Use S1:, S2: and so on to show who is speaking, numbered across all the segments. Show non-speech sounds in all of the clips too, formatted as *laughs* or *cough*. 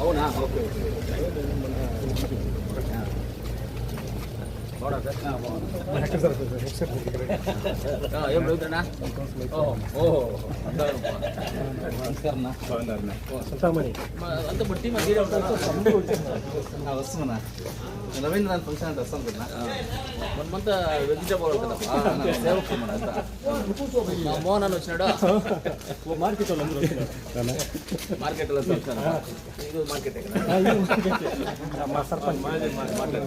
S1: అవునా ఓకే ఏం రవితేనా ఓహో నమస్కారం అంత బట్టి మరి వస్తున్నా రవీంద్ర ఫంక్షన్ అంటే వస్తాను కదా మనమంతా వెజిటేబుల్ కదా సేవకు మనంతా మా మోహన్ అని వచ్చినాడు
S2: మార్కెట్ వాళ్ళందరూ వచ్చినారు
S1: మార్కెట్లో చూస్తాను ఇది మార్కెట్ కదా
S2: మా సర్పంచ్
S1: మాట్లాడు మాట్లాడు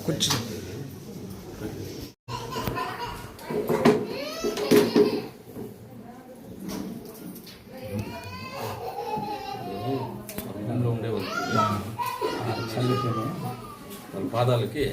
S3: కొంచెం
S1: ఉండే వాళ్ళు వాళ్ళ పాదాలకి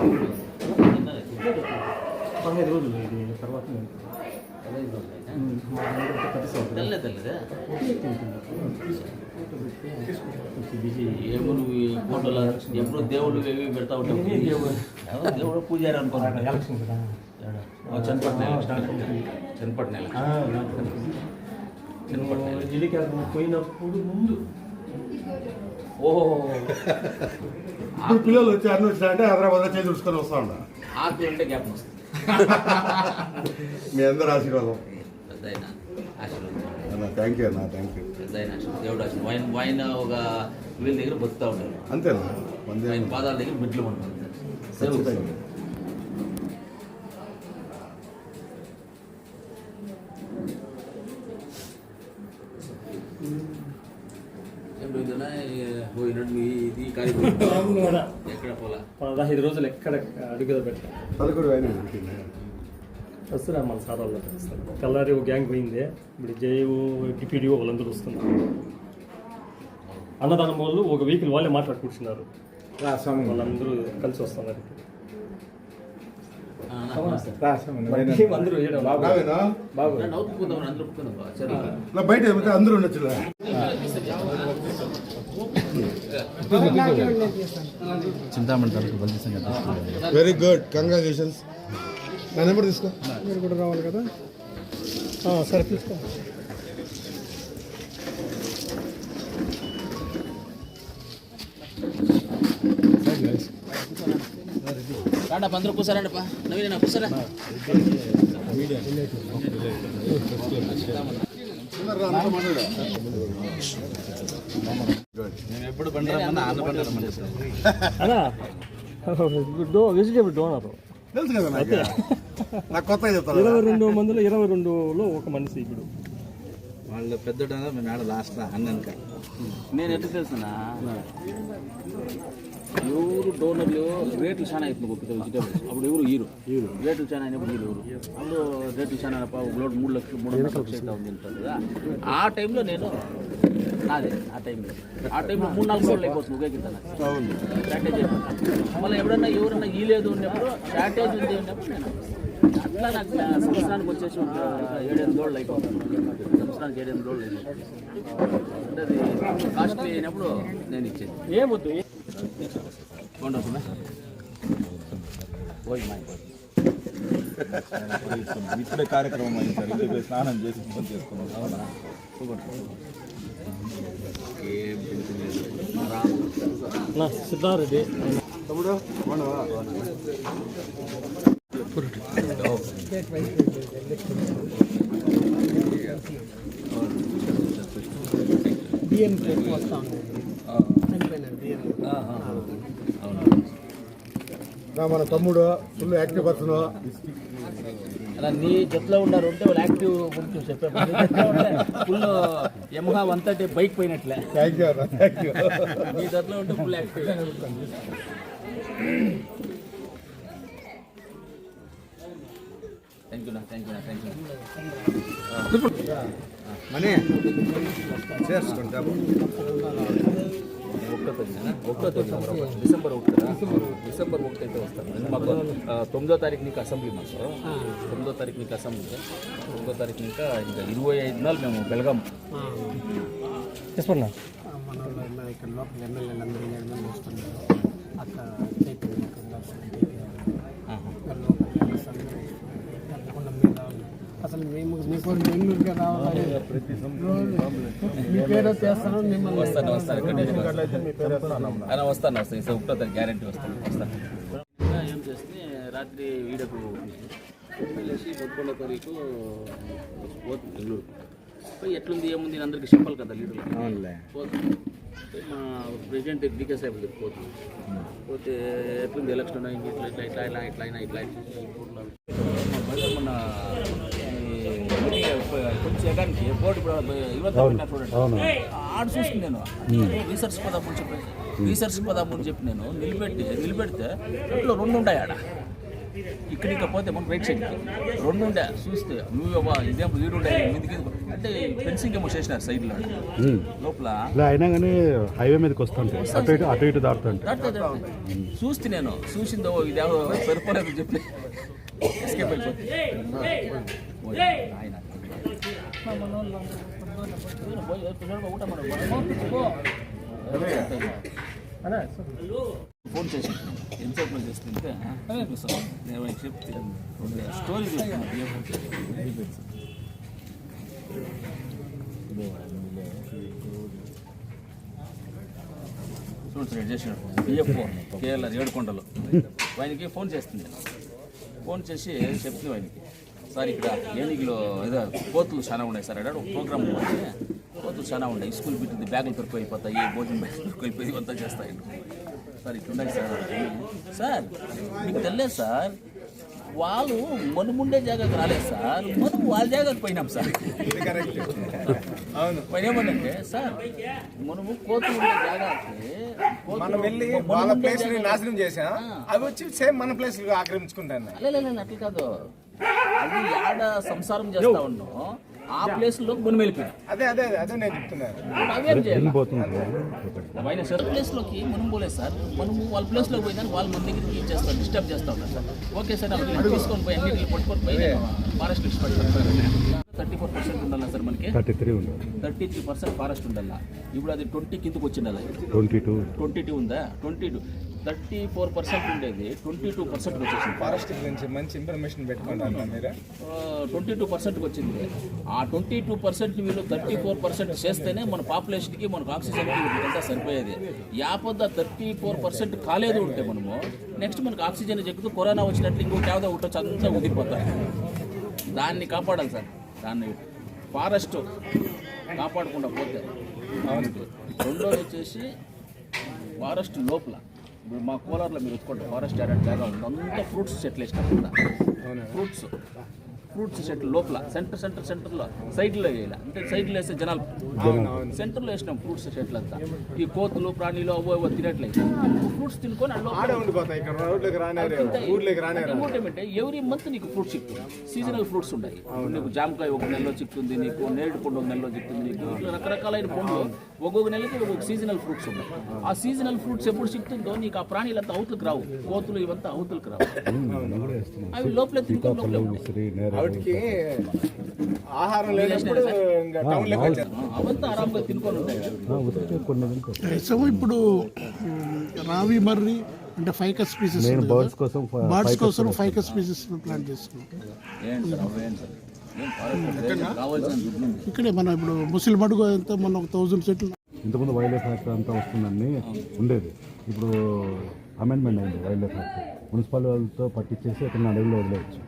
S1: పూలు
S2: పదహైదు రోజులు ఇది తర్వాత నేను మా అందరితో కలిసి ఉంటుంది.
S1: తెల్లే తెల్లదే
S2: ఒకే తింటున్నారు. కొంచెం బిజీ
S1: ఏమో నువ్వు ఫోటోలో ఎప్పుడు దేవుళ్ళు ఏవి పెడతా ఉంటావు దేవుడు పూజారి అనుకున్నాడు
S2: ఎలక్షన్ కదా
S1: చనిపట్న చనిపట్న
S2: ఆ, నేను జిల్లికి పోయినప్పుడు ముందు
S1: ఓహో.
S4: ఇప్పుడు పిల్లలు వచ్చి అన్ని వచ్చినారంటే హైదరాబాద్ చేసి చూసుకొని వస్తా ఉన్నా.
S1: ఆకు అంటే జ్ఞాపకం వస్తుంది.
S4: మీ అందరు ఆశీర్వాదం.
S1: పెద్ద ఆయన ఆశీర్వాదం
S4: అన్న థ్యాంక్ యూ అన్న థ్యాంక్ యూ
S1: పెద్ద ఆయన ఆశీర్వాదం దేవుడు ఆశీర్వాదం వైన్ వైన్ ఒక వీళ్ళ దగ్గర బతుకుతా ఉంటారు
S4: అంతేనా మంది
S1: ఆయన పాదాల దగ్గర బిడ్లు ఉంటుంది సేవ పోయినట్టు మీ ఇది కార్యక్రమం ఎక్కడ పోలా
S2: పదహైదు రోజులు ఎక్కడ అడుగుదా పెట్టా
S4: పదకొండు అయినా పెట్టింది
S2: వస్తున్నా మన సార్ వాళ్ళు కల్లారి ఒక గ్యాంగ్ పోయింది ఇప్పుడు జేయు డిప్యూటీ వాళ్ళందరూ వస్తున్నారు. అన్నదానం వాళ్ళు ఒక వెహికల్ వాళ్ళే మాట్లాడి కూర్చున్నారు. వాళ్ళందరూ కలిసి వస్తున్నారు
S4: బయట అందరూ ఉండొచ్చు
S3: చింతామణి సంగతి
S4: వెరీ గుడ్ కంగ్రాచులేషన్స్ నా నెంబర్ తీసుకో.
S2: మీరు కూడా రావాలి కదా? ఆ, సరే తీసుకో.
S1: రాండి అందరూ కూర్చోరండి పా. నవీన కూర్చోరా
S3: మేము ఎప్పుడు
S2: డో వెజిటేబుల్ డోనర్
S4: తెలుసు కదా నాకు నాకు కొత్తగా చెప్తాను
S2: ఇరవై రెండు మందిలో ఇరవై రెండులో ఒక మనిషి ఇప్పుడు.
S3: వాళ్ళు పెద్దోడు మేము ఆడ లాస్ట్ అన్నక.
S1: నేను ఎట్లా తెలుసునా? ఎవరు డోనర్లు రేట్లు చాలా అవుతుంది వెజిటేబుల్స్. అప్పుడు ఎవరు హీరో హీరో రేట్లు చాలా అయినప్పుడు హీరో ఎవరు? అప్పుడు రేట్లు చాలా అయినప్పుడు ఒక మూడు లక్షలు మూడు లక్షలు ఉంది కదా. ఆ టైంలో నేను నాదే ఆ టైంలో. ఆ టైంలో మూడు నాలుగు రోజులు అయిపోతుంది ఒకే కింద స్ట్రాటజీ మళ్ళీ ఎవడన్నా ఎవరన్నా ఈ లేదు ఉన్నప్పుడు స్ట్రాటజీ ఉంది ఉన్నప్పుడు నేను అట్లా నాకు సంవత్సరానికి వచ్చేసి ఒక ఏడెనిమిది రోజులు అయిపోతుంది సంవత్సరానికి ఎనిమిది రోజులు అయిపోతుంది అంటే అది కాస్ట్లీ అయినప్పుడు నేను ఇచ్చేది
S2: ఏమొద్దు
S1: బాగుంటుందా పోయి మా
S5: ఇప్పుడే కార్యక్రమం అయింది సార్ ఇంటికి స్నానం చేసి ఫోన్ చేసుకున్నాం అవునా
S1: ఏం టెన్షన్
S2: సిద్ధారెడ్డి
S4: మన తమ్ముడు ఫుల్ యాక్టివ్ పర్సన్.
S1: అలా నీ జట్లో ఉన్నారు ఉంటే వాళ్ళు యాక్టివ్ గురించి చెప్పారు full Yamaha one thirty bike పోయినట్లే.
S4: Thank you
S1: నీ జట్లో ఉంటే ఫుల్ యాక్టివ్. యూ
S3: మనీ చేసుకుంటా
S1: ఒకటో తేదీనా ఒకటో తేదీ డిసెంబర్ ఒకటా డిసెంబర్ ఒకటి అయితే వస్తాను మాకు ఆ, తొమ్మిదో తారీఖు నీకు అసెంబ్లీ మాకు తొమ్మిదో తారీఖు నీకు అసెంబ్లీ తొమ్మిదో తారీఖు ఇంకా ఇంకా ఇరవై ఐదు నాలు మేము బెలగాం
S2: చెప్పన్నా
S6: మన వాళ్ళు ఇక్కడ లోకల్ ఎమ్మెల్యేలు అందరూ ఏడు మంది వస్తున్నారు అక్కడ చైతన్య తప్పకుండా మీరు రావాలి అసలు మేము మీకు బెంగళూరుగా రావాలి మీ పేరు చేస్తాను మిమ్మల్ని.
S1: వస్తాను వస్తాను వస్తాను. వస్తాను ఈసారి తారీఖు గ్యారంటీ వస్తాను. ఏం చేస్తే రాత్రి వీడకు వెళ్ళేసి పదకొండో తారీఖు పోతుంది పోయి ఎట్లుంది ఏముంది అందరికీ చెప్పాలి కదా లీడర్
S3: అవునులే.
S1: పోతుంది మా ప్రెసిడెంట్ డికే సాహెబ్ పోతుంది పోతే. ఎట్లుంది ఎలక్షన్ ఉన్నాయి ఇట్లా ఇట్లా ఇట్లా ఇట్లా ఇట్లా అయినా ఇట్లా ఇట్లా. ఎగానికి బోర్డు చూడండి ఆడ చూసుకుని నేను. రీసెర్చ్ పదాము అని చెప్పి రీసెర్చ్ పదాము అని చెప్పి నేను నిలబెట్టి నిలబెడితే ఇంట్లో రెండు ఉంటాయి ఆడ. ఇక్కడ ఇంకా పోతే మనం రైట్ సైడ్ రెండు ఉండే చూస్తే నువ్వు ఇదేం వీడు ఉండే మీదికి అంటే ఫెన్సింగ్ ఏమో చేసినారు సైడ్లో లోపల.
S7: అయినా కానీ హైవే మీదకి వస్తుంటాయి. అటు ఇటు అటు ఇటు దాటుతుంటాయి.
S1: దాటుతా, దాటుతా. చూస్తే నేను చూసిందో ఇదేమో సరిపోలేదు చెప్పి. *laughs* ఎస్కేప్ అయిపోతుంది. ఓయ్, నాయనా. పోయి, పిల్లలు ఊట మనం. ఫోన్ చేసి ఎంతసేపు చేస్తుంటే నేను చెప్తే స్టోరీ చూస్తున్నాను చూడు సార్ చేసినట్టు కేఎల్ఆర్ ఏడుకొండలు ఆయనకి ఫోన్ చేస్తుంది ఫోన్ చేసి చెప్తుంది ఆయనకి సార్ ఇక్కడ ఏనిగిలో ఏదో కోతులు చాలా ఉన్నాయి సార్. అన్నాడు ఒక ప్రోగ్రామ్ కోతులు చాలా ఉన్నాయి. స్కూల్ బిట్టింది బ్యాగులు పెరుకు అయిపోతాయి భోజనం బ్యాగులు పెరుకు అయిపోయి ఇవంతా చేస్తాయి. Sir ఇట్లున్నాయి sir. సార్ మీకు తెలియదు సార్ వాళ్ళు మనుముండే జాగాకి రాలేదు సార్. మనం వాళ్ళ జాగాకి పోయినాం సార్. అవును. పైన ఏమనంటే సార్ మనము కోతులు ఉండే జాగాకి
S8: మనం వెళ్ళి ప్లేస్ నాశనం చేసాం అవి వచ్చి సేమ్ మన ప్లేస్ ఆక్రమించుకుంటాను.
S1: అట్లా కాదు. అది ఆడ సంసారం చేస్తా ఉన్నాం ఆ ప్లేస్లో మనం వెళ్ళిపోయాం
S8: అదే అదే అదే, అదే నేను చెప్తున్నాను
S1: అవేం చేయాలి
S7: పోతుంది
S1: పైన సార్ ప్లేస్లోకి మనం పోలేదు సార్. మనము వాళ్ళ ప్లేస్లోకి పోయిందని వాళ్ళు మన దగ్గరికి డిస్టర్బ్ చేస్తా ఉన్నారు సార్. ఓకే సార్ తీసుకొని పోయి అన్నింటిని పట్టుకొని పోయి ఫారెస్ట్ థర్టీ ఫోర్ పర్సెంట్ ఉండాలి సార్ మనకి
S7: థర్టీ త్రీ ఉంది
S1: థర్టీ త్రీ పర్సెంట్ ఫారెస్ట్ ఉండాలి ఇప్పుడు అది ట్వంటీ కిందకు వచ్చిండాలి
S7: ట్వంటీ టూ.
S1: ట్వంటీ టూ ఉందా? Twenty two. Thirty four percent ఉండేది. ట్వంటీ టూ పర్సెంట్ వచ్చేసింది
S8: ఫారెస్ట్ గురించి మంచి ఇన్ఫర్మేషన్ పెట్టుకుంటాను మీరు?
S1: ట్వంటీ టూ పర్సెంట్కి వచ్చింది. ఆ ట్వంటీ టూ పర్సెంట్ వీళ్ళు థర్టీ ఫోర్ పర్సెంట్ చేస్తేనే మన పాపులేషన్కి మనకు ఆక్సిజన్కి ఇదంతా సరిపోయేది. యాపొద్ద థర్టీ ఫోర్ పర్సెంట్ కాలేదు ఉంటే మనము నెక్స్ట్ మనకు ఆక్సిజన్ చెక్కుతూ కరోనా వచ్చినట్లు ఇంకొక యావదో ఒకటి అంతా ఉదిరిపోతాయి దాన్ని కాపాడాలి సార్. దాన్ని ఫారెస్ట్ కాపాడకుండా పోతే రెండోది వచ్చేసి ఫారెస్ట్ లోపల. ఇప్పుడు మా కోలార్లో మీరు వచ్చుకోండి ఫారెస్ట్ ఏడాది జాగా ఉంది. అంతా ఫ్రూట్స్ చెట్లు వేసినాం ఫ్రూట్స్. ఫ్రూట్స్ చెట్లు లోపల సెంటర్ సెంటర్ సెంటర్లో సైడ్లో వేయాలి. అంటే సైడ్లో వేస్తే జనాలు సెంటర్లో వేసినాం ఫ్రూట్స్ చెట్లు అంతా ఈ కోతులు ప్రాణులు అవో అవో తినట్లేదు ఫ్రూట్స్ తినుకొని అందులో
S8: ఆడే ఉండిపోతాయి ఇక్కడ రోడ్లకు రానేరు ఊర్లోకి రానేరు
S1: ఇంకోటి ఏమంటే ఎవ్రీ మంత్ నీకు ఫ్రూట్స్ చిక్కుతుంది సీజనల్ ఫ్రూట్స్ ఉంటాయి. నీకు జామకాయ ఒక నెలలో చిక్కుతుంది నీకు నేరేడు పండు ఒక నెలలో చిక్కుతుంది నీకు ఇట్లా రకరకాలైన పండ్లు ఒక్కొక్క నెలకి ఒక్కొక్క సీజనల్ ఫ్రూట్స్ ఉన్నాయి ఆ సీజనల్ ఫ్రూట్స్ ఎప్పుడు చిక్కుతుందో నీకు ఆ ప్రాణులంతా అవతలకు రావు. కోతులు ఇవంతా అవతలకు రావు. అవి లోపలే ఉంటాయి
S8: వాటికి ఆహారం లేనప్పుడు ఇంకా వచ్చారు.
S9: ఇప్పుడు రావి మర్రి
S6: అంటే ఫైకస్ స్పీసెస్
S7: నేను బర్డ్స్ కోసం
S6: బర్డ్స్ కోసం
S7: కోసం
S6: ఫైకస్ స్పీసెస్ ప్లాంట్ చేస్తున్నాం. ఇక్కడే మనం ఇప్పుడు ముసలి మడుగు అంతా మొన్న ఒక థౌజండ్ సెట్లు.
S7: ఇంతకుముందు వైల్డ్ లైఫ్ అంతా వస్తుందని ఉండేది. ఇప్పుడు అమెండ్మెంట్ అయింది వైల్డ్ లైఫ్ యాక్ట్ మున్సిపల్ వాళ్ళతో పట్టించేసి అక్కడ అడవిలో వదిలేయచ్చు.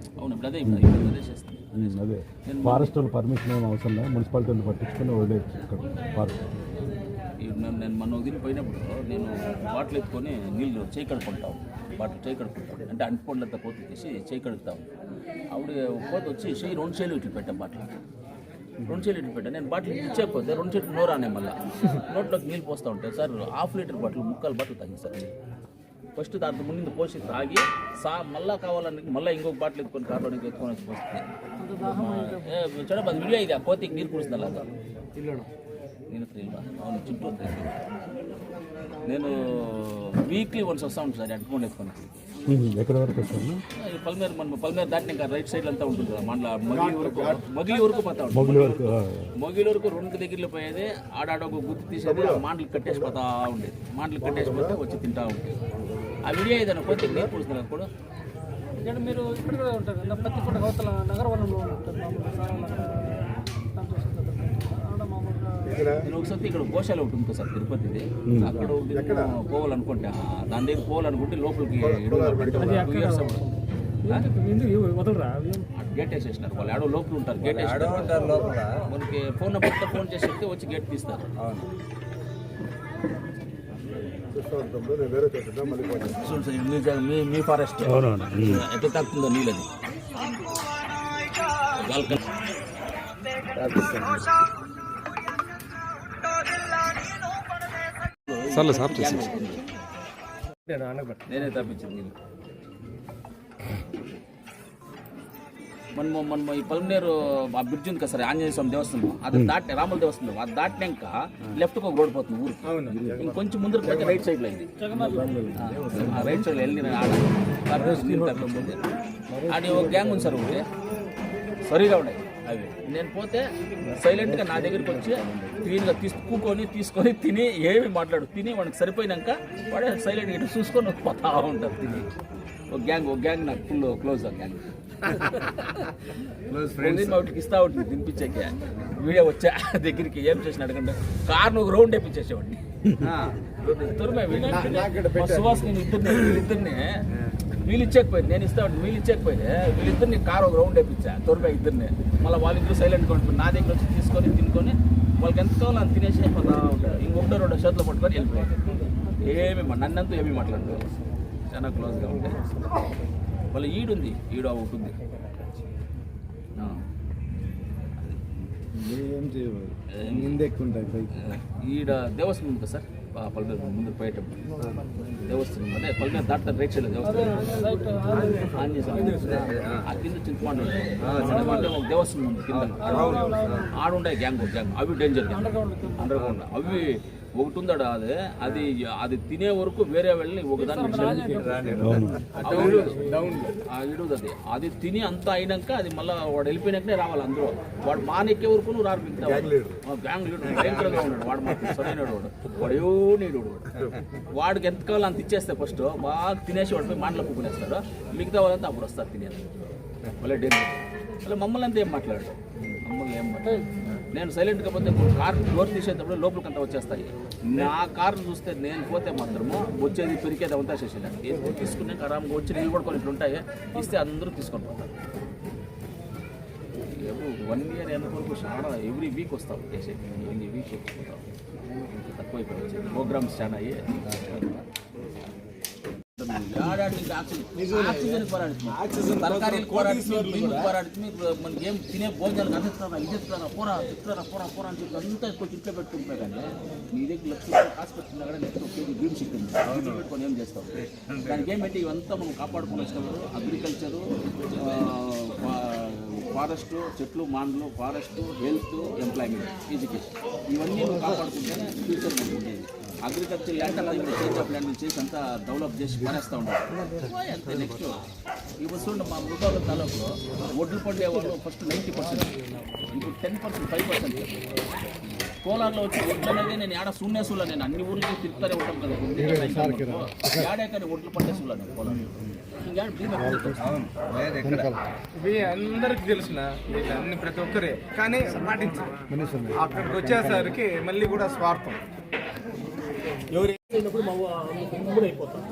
S1: ఇప్పుడు అదే
S7: ఫారెస్ట్ వాళ్ళు పర్మిషన్ ఏం అవసరం లేదు మున్సిపాలిటీ వాళ్ళు పట్టించుకొని వదిలేయచ్చు ఇక్కడ ఫారెస్ట్
S1: నేను నేను మొన్న వదిలి పోయినప్పుడు నేను బాటిల్ ఎత్తుకొని నీళ్ళు చేయి కడుక్కుంటాం బాటిల్ చేయి కడుక్కుంటాం అంటే అంటుపండ్లంతా కోతి తీసి చేయి కడుగుతాం ఆవిడ కోత వచ్చి చేయి రెండు చేలు ఇట్లు పెట్టా బాటిల్. రెండు చేలు ఇట్లు పెట్టా. నేను బాటిల్ ఇచ్చేకపోతే రెండు చేతులు నోరానే మళ్ళీ. నోట్లోకి నీళ్ళు పోస్తూ ఉంటాయి. సార్ హాఫ్ లీటర్ బాటిల్ ముక్కాలు బాటిల్ తాగింది సార్. ఫస్ట్ దాంట్లో ముందు పోసి తాగి సా మళ్ళా కావాలని మళ్ళీ ఇంకొక బాటిల్ ఎత్తుకొని కార్లోనికి ఎత్తుకొని వచ్చి పోస్తుంది చూడ వీడియో ఇది ఆ కోతికి నీరు కుడుస్తుంది అలాగా నేను త్రీల్వా అవును చుట్టూ త్రీ నేను వీక్లీ వన్స్ వస్తా ఉంటాను సార్ అడ్డుకొని ఎత్తుకొని
S7: ఉమ్, ఎక్కడి వరకు వస్తాను
S1: ఈ పల్మేరు మన పల్మేరు దాటిన ఇంకా రైట్ సైడ్ అంతా ఉంటుంది కదా మన మగిలి వరకు మగిలి వరకు పోతా ఉంటుంది
S7: మొగులి వరకు ఆ,
S1: మొగిలి వరకు రెండు దగ్గరలో పోయేది ఆడాడ ఒక గుర్తు తీసేది ఆ మాటలు కట్టేసి పోతా ఉండేది మాటలు కట్టేసి పోతే వచ్చి తింటా ఉండేది ఆ వీడియో ఏదైనా కొద్దిగా నీరు పుడుతున్నారు అప్పుడు
S9: ఇక్కడ మీరు ఇక్కడ కూడా ఉంటారు నా ప్రతి పూట అవతల నగరవనంలో ఉంటారు
S1: నేను ఒకసారి ఇక్కడ గోశాల ఒకటి ఉంటుంది సార్ తిరుపతిది. అక్కడ పోవాలనుకుంటా దాని దగ్గర పోవాలనుకుంటే లోపలికి గేట్ వేసేసినారు. వాళ్ళు ఆడో లోపల ఉంటారు గేట్
S3: లోపల.
S1: మనకి ఫోన్ నెంబర్తో ఫోన్ చేసి వచ్చి గేట్ తీస్తారు.
S8: చూస్తూ నేను వేరే చోట మళ్ళీ
S1: సార్ మీ మీ ఫారెస్ట్ ఎట్లా తాకుతుందో నీళ్ళది
S7: సర్లే సార్
S1: నేనే. తప్పించింది మనము మనము ఈ పల్మనేరు ఆ బ్రిడ్జ్ ఉంది కదా సార్ ఆంజనేయ స్వామి దేవస్థానం. అది దాటి రాముల దేవస్థానం. అది దాటినాక లెఫ్ట్ ఒక రోడ్ పోతుంది ఊరు. ఇంకొంచెం ముందర పోతే రైట్ సైడ్లో ఆ రైట్ సైడ్ వెళ్ళి ఆడ అది ఒక గ్యాంగ్ ఉంది సార్ ఒకటి. సరిగా ఉన్నాయి. అవి. నేను పోతే సైలెంట్గా నా దగ్గరికి వచ్చి క్లీన్గా తీసుకొని తీసుకొని తిని ఏమి మాట్లాడు. తిని వాడికి సరిపోయినాక వాడే సైలెంట్గా ఇటు చూసుకొని పోతా ఉంటారు. తిని. ఒక గ్యాంగ్ ఒక గ్యాంగ్ నాకు ఫుల్ క్లోజ్ ఆ గ్యాంగ్ వాటికి ఇస్తా ఉంటుంది తినిపించాక. వీడియో వచ్చా దగ్గరికి ఏం చేసిన అడగండి. కార్ను ఒక రౌండ్ వేపించేసేవాడిని. తురమే సువాస్ నేను ఇద్దరిని వీళ్ళిద్దరిని వీళ్ళు ఇచ్చేకపోయింది. నేను ఇస్తా వీళ్ళు ఇచ్చేకపోయింది. వీళ్ళిద్దరిని కార్ ఒక రౌండ్ వేపించా తురమే ఇద్దరిని. మళ్ళీ వాళ్ళిద్దరు సైలెంట్గా ఉంటుంది నా దగ్గర వచ్చి తీసుకొని తినుకొని వాళ్ళకి ఎంత కావాలో అంత తినేసి పోతా ఉంటారు. ఇంకొకటో రెండు చేతులు పట్టుకొని వెళ్ళిపోయారు. ఏమి నన్నంతా ఏమీ మాట్లాడదు చాలా క్లోజ్గా ఉంటాయి మళ్ళీ ఈడుంది ఈడు ఒకటి.
S3: ఏం చేయవు. ముందు ఎక్కువ ఉంటాయి పైకి
S1: ఈడ దేవస్థానం ఉంది కదా సార్? ప- పల్మేరు ముందు పోయేటప్పుడు దేవస్థానం అంటే పల్మేరు దాటుతారు రైట్ సైడ్ దేవస్థానం. ఆంజనేయ స్వామి. ఆ కింద చింతపండు. చింతపండు ఒక దేవస్థానం ఉంది కింద. ఆడుండే గ్యాంగ్ గ్యాంగ్. అవి డేంజర్ అండర్ గ్రౌండ్ అవి ఒకటి ఉందాడు అది? అది అది తినే వరకు వేరే వెళ్ళి ఒకదాన్ని ఇడుది అది. అది తిని అంతా అయినాక అది మళ్ళీ వాడు వెళ్ళిపోయినాకనే రావాలి అందరూ వాడు మానెక్కే వరకు నువ్వు రారు మిగతా. Gang leader. భయంకరంగా ఉన్నాడు. వాడు మాత్రం సరైన వాడు. వాడు ఏవో నీడు వాడికి ఎంత కావాలో అంత ఇచ్చేస్తే ఫస్ట్ బాగా తినేసి వాడు పోయి మాటలు కుక్కునేస్తాడు మిగతా వాళ్ళంతా అప్పుడు వస్తారు తినేది. మళ్ళీ డేంజర్. మళ్ళీ మమ్మల్ని అంతా ఏం మాట్లాడు మమ్మల్ని ఏం మాట్లాడు నేను సైలెంట్గా పోతే కార్ డోర్ తీసేటప్పుడు లోపలికి అంతా వచ్చేస్తాయి. నా కారు చూస్తే నేను పోతే మాత్రము వచ్చేది పెరిగేది అంతా చేసేది ఏం తీసుకున్నాక ఆరామ్గా వచ్చి నీళ్ళు కూడా కొన్ని ఉంటాయి ఇస్తే అందరూ తీసుకొని పోతారు. వన్ ఇయర్ ఎంత వరకు చాలా ఎవ్రీ వీక్ వస్తాం చేసేది ఎవ్రీ వీక్ వచ్చిపోతాం తక్కువైపోయి ప్రోగ్రామ్స్ చాలా అయ్యి. తరకారీలు పోరాడుతుంది బియ్యం పోరాడుతుంది మనకి ఏం తినే భోజనాలు అందిస్తారా ఇది ఇస్తారా పోరా ఇస్తారా పోరా పోరా అని చెప్పి అంతా ఎక్కువ ఇంట్లో పెట్టుకుంటున్నా కానీ నీ దగ్గర లక్ష రూపాయలు కాసు పెట్టుకున్నా కూడా నెక్స్ట్ ఒక కేజీ పెట్టుకొని ఏం చేస్తావు? దానికి ఏం పెట్టి ఇవంతా మనం కాపాడుకుని వచ్చినప్పుడు అగ్రికల్చరు ఫారెస్ట్ చెట్లు మాండ్లు ఫారెస్ట్ హెల్త్ ఎంప్లాయ్మెంట్ ఎడ్యుకేషన్. ఇవన్నీ కాపాడుకుంటేనే ఫ్యూచర్ ఉండేది. అగ్రికల్చర్ ల్యాండ్ ఇప్పుడు చేంజ్ ఆఫ్ ల్యాండ్ చేసి అంతా డెవలప్ చేసి పడేస్తూ ఉంటారు నెక్స్ట్ ఈ వస్తువులు మా మృగాల తాలూకులో ఒడ్లు పండేవాళ్ళు ఫస్ట్ నైంటీ పర్సెంట్ ఇప్పుడు టెన్ పర్సెంట్ ఫైవ్ పర్సెంట్ కోలార్లో వచ్చి ఒడ్లు అనేది నేను ఆడ సున్నేసులో నేను అన్ని ఊర్లకి తిరుగుతూనే ఉంటాం కదా. ఆడే కానీ ఒడ్లు నేను కోలార్లో? ఎక్కడ? ఉంటుంది?
S8: ఇవి అందరికి తెలిసిన వీళ్ళు అన్ని ప్రతి ఒక్కరే. కానీ పాటించారు అక్కడికి వచ్చేసరికి మళ్ళీ కూడా స్వార్థం. ఎవరు
S2: అయినప్పుడు మా గుమ్మడి అయిపోతాం.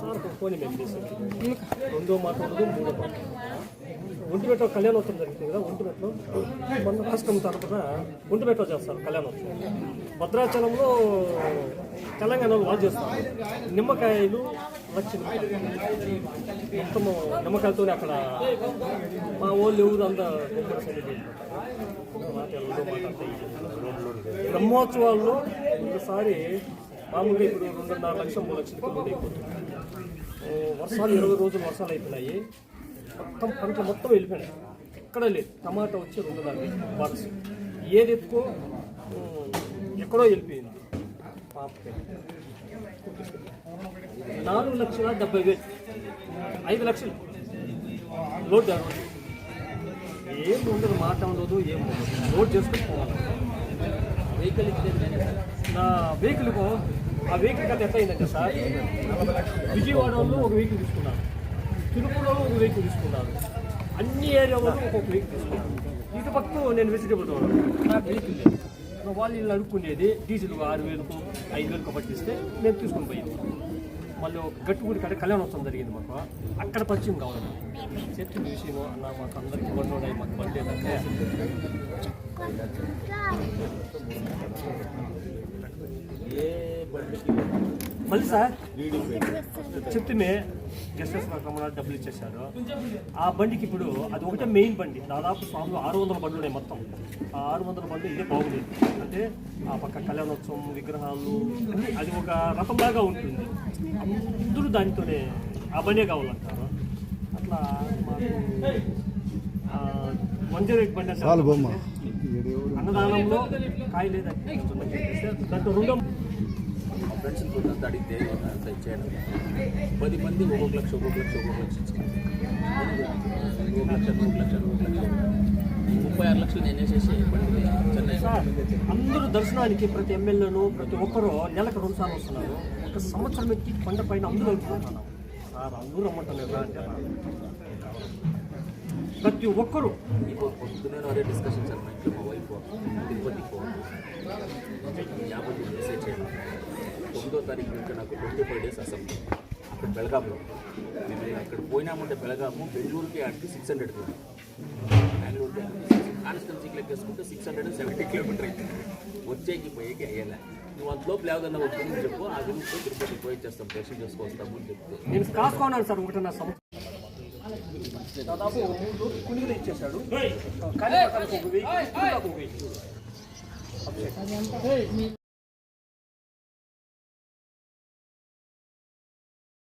S2: సార్ ఫోన్ మేము చేసాం. రెండో మాట ఉండదు మూడో మాట ఒంటిమెట్లో కళ్యాణోత్సవం జరుగుతుంది కదా ఒంటిమెట్లో మన రాష్ట్రం తరపున ఒంటిమెట్లో చేస్తారు కళ్యాణోత్సవం. భద్రాచలంలో తెలంగాణలో వాళ్ళు చేస్తారు. నిమ్మకాయలు లక్ష మొత్తము నిమ్మకాయలతోనే అక్కడ మా వాళ్ళు ఎవరు అంతా బ్రహ్మోత్సవాల్లో ఒకసారి మామూలుగా ఇప్పుడు రెండున్నర లక్షల మూడు లక్షల కిలోలు అయిపోతుంది వర్షాలు ఇరవై రోజులు వర్షాలు అయిపోయినాయి. మొత్తం పంటలు మొత్తం వెళ్ళిపోయినాయి. ఎక్కడ లేదు. టమాటా వచ్చి రెండున్నర బాక్స్ ఏది ఎత్తుకో ఎక్కడో వెళ్ళిపోయింది. నాలుగు లక్షల డెబ్బై వేలు. ఐదు లక్షలు. లోడ్ ఆ ఏం ఉండదు మాట ఉండదు ఏం ఉండదు. లోడ్ చేసుకుని పోవాలి.
S1: వెహికల్ ఇచ్చేది
S2: నా వెహికల్కు ఆ వెహికల్ కథ ఎంత అయిందంటే సార్ విజయవాడలో ఒక వెహికల్ తీసుకున్నాను తిరుపతిలో ఒక వెహికల్ తీసుకున్నాను అన్ని ఏరియాలో ఒక్కొక్క వెహికల్ తీసుకున్నాను ఇటు పక్క నేను వెజిటేబుల్ నాకు వెహికల్ లేదు. వాళ్ళు వీళ్ళు అడుక్కునేది డీజిల్ ఆరు వేలకు ఐదు వేలకు పట్టిస్తే నేను తీసుకొని పోయింది మళ్ళీ ఒక గట్టుగుడి కడ కళ్యాణోత్సవం జరిగింది మాకు. అక్కడ పరిచయం కావాలి. చెప్పిన విషయం అన్న మాకు అందరికీ బండి మాకు బండి మళ్ళీ సార్? చెప్తే గెస్ట్ హౌస్ కమలా డబ్బులు ఇచ్చేసారు ఆ బండికి ఇప్పుడు అది ఒకటే మెయిన్ బండి. దాదాపు స్వామిలో ఆరు వందల బండ్లు ఉన్నాయి మొత్తం. ఆ ఆరు వందల బండ్లు ఇదే బాగుండేది అంటే ఆ పక్క కళ్యాణోత్సవం విగ్రహాలు అది ఒక రథంలాగా ఉంటుంది. అందరూ దానితోనే ఆ బండే కావాలంటారు. అట్లా మాకు ఆ, వన్ జీరో ఎయిట్ బండి అంటే అన్నదానంలో కాయ లేదంటే దాంట్లో రెండో
S1: మా ఫ్రెండ్స్ అంతా అడిగితే ఇచ్చేయడం? పది మంది ఒక్కొక్క లక్ష ఒక్కొక్క లక్ష ఒక్కొక్క లక్ష ఇచ్చాను ఒక లక్ష ఒక లక్ష ఒక లక్ష. ఈ ముప్పై ఆరు లక్షలు నేను వేసేసి బండి చెన్నై
S2: సార్ అందరూ దర్శనానికి ప్రతి ఎమ్మెల్యేను ప్రతి ఒక్కరు నెలకు రెండు సార్లు వస్తున్నారు. ఒక సంవత్సరం ఎక్కి కొండ పైన అందరూ వెళ్తున్నాను సార్ అందరూ రమ్మంటారు అంటే. ప్రతి ఒక్కరు.
S1: ఇప్పుడు పొద్దునే అదే డిస్కషన్ సార్ మా ఇంట్లో మా వైఫ్ తిరుపతికి పోవాలి. యాభై మెసేజ్ చేయాలి తొమ్మిదో తారీఖు నుంచి నాకు ట్వంటీ ఫైవ్ డేస్ అసెంబ్లీ. అక్కడ బెళగాంలో మేము అక్కడ పోయినామంటే బెళగాము బెంగళూరుకి ఆడికి సిక్స్ హండ్రెడ్ బెంగళూరుకి కాన్స్టెన్సీకి లెక్కేసుకుంటే సిక్స్ హండ్రెడ్ సెవెంటీ కిలోమీటర్ అయితే వచ్చేకి పోయేకి అయ్యేలా. నువ్వు అంతలోపు లేవదన్నా వచ్చిందని చెప్పు ఆ గురించి తిరుపతికి పోయి చేస్తాం దర్శనం చేసుకొస్తాము అని చెప్తే.
S2: నేను కాసుకున్నాను సార్ ఒకటిన్నర సంవత్సరం దాదాపు ఒక మూడు రోజులు కునిగిలు ఇచ్చేశాడు. కానీ ఒక వెయ్యి ఒక వెయ్యి